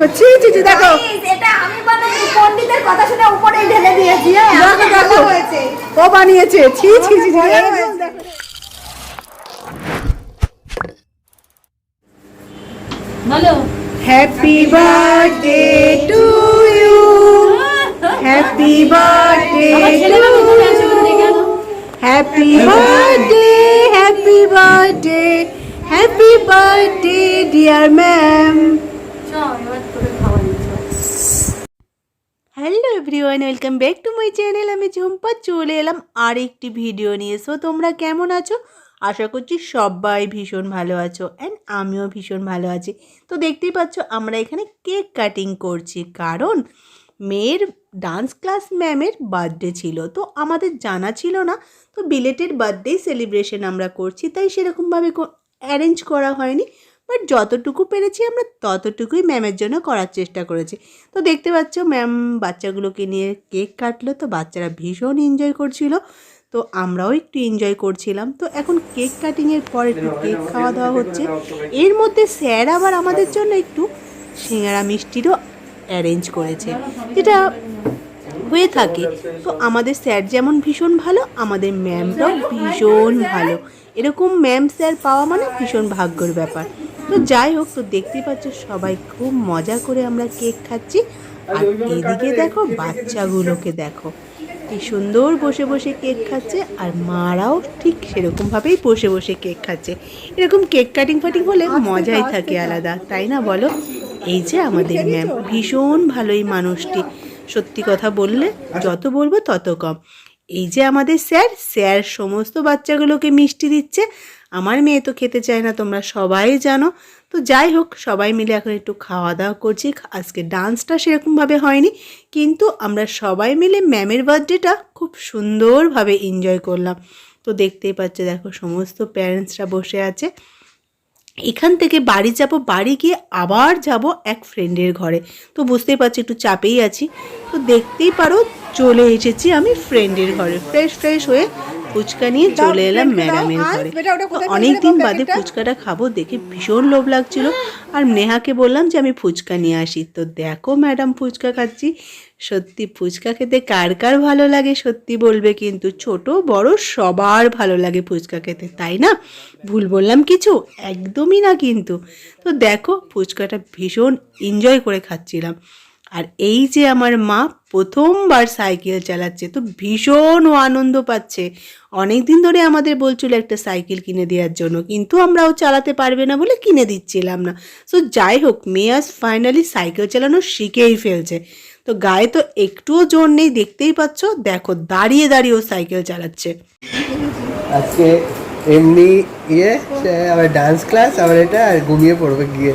ছি ছি ছি দেখো। এটা আমি বানাইনি পণ্ডিতের কথা শুনে উপরেই ঢেলে দিয়েছি হ্যাঁ? দেখো, দেখো। হয়েছে। ও বানিয়েছে ছি ছি ছি। বলো। Happy birthday to you happy birthday আনো। Happy birthday happy birthday happy birthday dear ma'am চল এবার তোকে খাওয়া দিচ্ছ hello everyone welcome back to my channel আমি ঝুম্পা চলে এলাম আর একটি ভিডিও নিয়ে। সো তোমরা কেমন আছো? আশা করছি সবাই ভীষণ ভালো আছো অ্যান্ড আমিও ভীষণ ভালো আছি। তো দেখতেই পাচ্ছ, আমরা এখানে কেক কাটিং করছি। কারণ মেয়ের ডান্স ক্লাস ম্যামের বার্থডে ছিল। তো আমাদের জানা ছিল না। তো বিলেটেড বার্থডে সেলিব্রেশন আমরা করছি। তাই সেরকমভাবে অ্যারেঞ্জ করা হয়নি। বাট যতটুকু পেরেছি আমরা ততটুকুই ম্যামের জন্য করার চেষ্টা করেছি। তো দেখতে পাচ্ছ ম্যাম বাচ্চাগুলোকে নিয়ে কেক কাটলো, তো বাচ্চারা ভীষণ এনজয় করছিল। তো আমরাও একটু এনজয় করছিলাম। তো এখন কেক কাটিংয়ের পর একটু কেক খাওয়া দাওয়া হচ্ছে। এর মধ্যে স্যার আবার আমাদের জন্য একটু সিঙ্গারা মিষ্টিরও অ্যারেঞ্জ করেছে। যেটা হয়ে থাকে। তো আমাদের স্যার যেমন ভীষণ ভালো, আমাদের ম্যামরাও ভীষণ ভালো। এরকম ম্যাম স্যার পাওয়া মানে ভীষণ ভাগ্যর ব্যাপার। তো যাই হোক তো দেখতেই পাচ্ছ সবাই খুব মজা করে আমরা কেক খাচ্ছি। আর এদিকে দেখো বাচ্চাগুলোকে দেখো কি সুন্দর বসে বসে কেক খাচ্ছে আর মারাও ঠিক সেরকমভাবেই বসে বসে কেক খাচ্ছে। এরকম কেক কাটিং ফাটিং হলে মজাই থাকে আলাদা তাই না বলো? এই যে আমাদের ম্যাম ভীষণ ভালোই মানুষটি। সত্যি কথা বললে যত বলব তত কম। এই যে আমাদের স্যার স্যার সমস্ত বাচ্চাগুলোকে মিষ্টি দিচ্ছে আমার মেয়ে তো খেতে চায় না, তোমরা সবাই জানো। তো যাই হোক, সবাই মিলে এখন একটু খাওয়া দাওয়া করছি। আজকে ডান্সটা সেরকমভাবে হয়নি, কিন্তু আমরা সবাই মিলে ম্যামের বার্থডেটা খুব সুন্দরভাবে এনজয় করলাম। তো দেখতেই পাচ্ছে, দেখো সমস্ত প্যারেন্টসরা বসে আছে। এখান থেকে বাড়ি যাব, বাড়ি গিয়ে আবার যাব এক ফ্রেন্ডের ঘরে। তো বুঝতেই পারছি, একটু চাপেই আছি। তো দেখতেই পারো, চলে এসেছি আমি ফ্রেন্ডের ঘরে। ফ্রেশ ফ্রেশ হয়ে ফুচকা নিয়ে চলে এলাম ম্যাডামের ঘরে। অনেক দিন বাদে ফুচকাটা খাব দেখে ভীষণ লোভ লাগছিল। আর নেহাকে বললাম যে আমি ফুচকা নিয়ে আসি। তো দেখো ম্যাডাম ফুচকা খাচ্ছি। সত্যি ফুচকা খেতে কার কার ভালো লাগে সত্যি বলবে কিন্তু ছোট বড় সবার ভালো লাগে ফুচকা খেতে তাই না? ভুল বললাম কিছু? একদমই না কিন্তু। তো দেখো ফুচকাটা ভীষণ এনজয় করে খাচ্ছিলাম। আর এই যে আমার মা প্রথমবার সাইকেল চালাচ্ছে, তো ভীষণ ও আনন্দ পাচ্ছে। অনেক দিন ধরে আমাদের বলছিল একটা সাইকেল কিনে দেওয়ার জন্য, কিন্তু আমরা ও চালাতে পারবে না বলে কিনে দিচ্ছিলাম না। সো যাই হোক, মেয়ে আজ ফাইনালি সাইকেল চালানো শিখেই ফেলছে। তো গায়ে তো একটুও জোর নেই, দেখতেই পাচ্ছ, দেখো দাঁড়িয়ে দাঁড়িয়ে ও সাইকেল চালাচ্ছে। আজকে এমনি ইয়ে আবার ডান্স ক্লাস আবার এটা, আর ঘুমিয়ে পড়বে গিয়ে।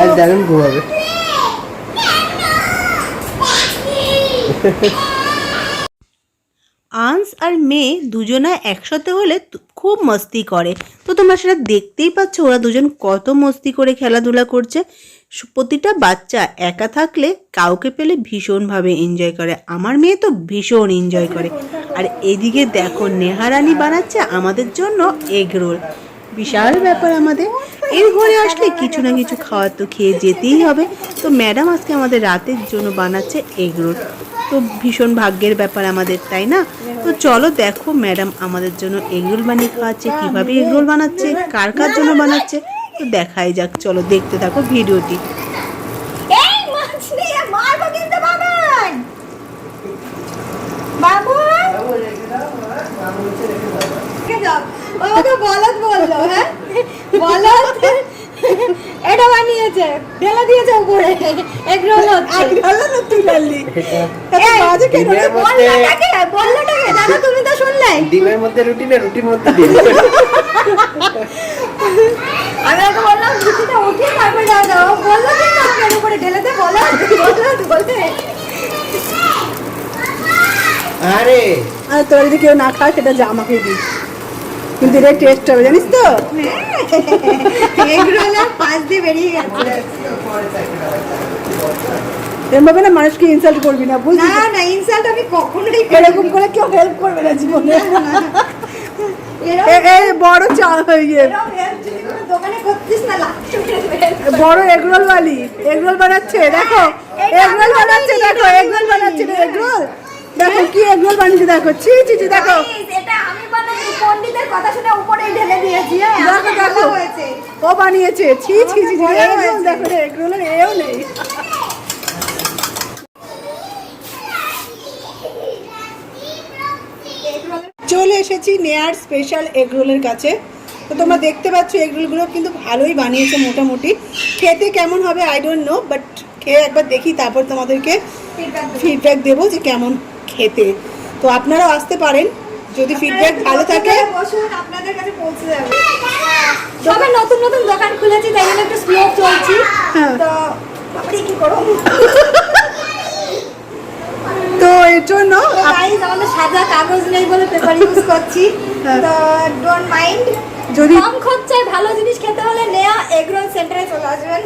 আজ দারুণ ঘুমাবে আন্স আর মেয়ে দুজনা একসাথে হলে খুব মস্তি করে। তো তোমরা সেটা দেখতেই পাচ্ছ, ওরা দুজন কত মস্তি করে খেলাধুলা করছে। প্রতিটা বাচ্চা একা থাকলে কাউকে পেলে ভীষণভাবে এনজয় করে। আমার মেয়ে তো ভীষণ এনজয় করে। আর এদিকে দেখো, নেহারানি বানাচ্ছে আমাদের জন্য এগ রোল বিশাল ব্যাপার আমাদের। এর ঘরে আসলে কিছু না কিছু খাওয়ার তো খেয়ে যেতেই হবে। তো ম্যাডাম আজকে আমাদের রাতের জন্য বানাচ্ছে এগ রোল। তো ভীষণ ভাগ্যের ব্যাপার আমাদের তাই না? তো চলো দেখো ম্যাডাম আমাদের জন্য এগরোল বানিয়ে খাওয়াচ্ছে কীভাবে এগরোল বানাচ্ছে কার কার জন্য বানাচ্ছে। তো দেখাই যাক চলো দেখতে থাকো ভিডিওটি। বাবু কে আমাকে বলদ বলল হ্যাঁ? বলদ? এটা বানিয়েছে ঢেলে দিয়েছে উপরে। হচ্ছে। এই, বললোটাকে বললোটাকে জানো তুমি তো শুনলে। ডিমের মধ্যে রুটি না রুটির মধ্যে ডিম? আমি ওকে বললাম রুটিটা উঠিয়ে তারপরে দাও দাও। বলল কিন্তু আমাকে উপরে ঢেলে দে বলো। বলো বলতে আরে। আর তোরা যদি কেউ না খায় সেটা যা আমাকে দিস। কিন্তু এটা টেস্ট হবে জানিস তো? পাশ দিয়ে বেরিয়ে গেছে। এরমভাবে না মানুষকে ইনসাল্ট করবি না বুঝলি না না ইনসাল্ট আমি কখনোই এরকম করে কেউ হেল্প করবে না জীবনে। এরকম বড় চা হয়ে গিয়ে। এরকম বড় এগরোল বালি এগরোল বানাচ্ছে দেখো। এগরোল বানাচ্ছে দেখো এগরোল বানাচ্ছে এগরোল। দেখো কি এগরোল বানিয়েছে দেখো। ছি ছি ছি দেখো। এটা আমি বানাই পণ্ডিতের কথা শুনে উপরে ঢেলে দিয়েছি হ্যাঁ? দেখো দেখো। হয়েছে। ও বানিয়েছে। ছি ছি ছি এগরোল দেখো রে এগরোলের এও নেই। চলে এসেছি নেয়ার স্পেশাল এগরোলের কাছে। তো তোমরা দেখতে পাচ্ছ এগরোলগুলো কিন্তু ভালোই বানিয়েছে মোটামুটি। খেতে কেমন হবে আই ডোন্ট নো বাট খেয়ে একবার দেখি তারপর তোমাদেরকে ফিডব্যাক দেবো যে কেমন খেতে। তো আপনারাও আসতে পারেন। যদি ফিডব্যাক ভালো থাকে বসুন আপনাদের কাছে পৌঁছে যাবে। নতুন নতুন দোকান খুলেছি তাই জন্য একটু স্লো চলছি। হ্যাঁ। তো আপনি কি করো? তো এর জন্য আমাদের সাদা কাগজ নেই বলে পেপার ইউজ করছি। হ্যাঁ। তো ডোন্ট মাইন্ড যদি কম খরচায় ভালো জিনিস খেতে হলে নেয়া এগরোল সেন্টারে চলে আসবেন।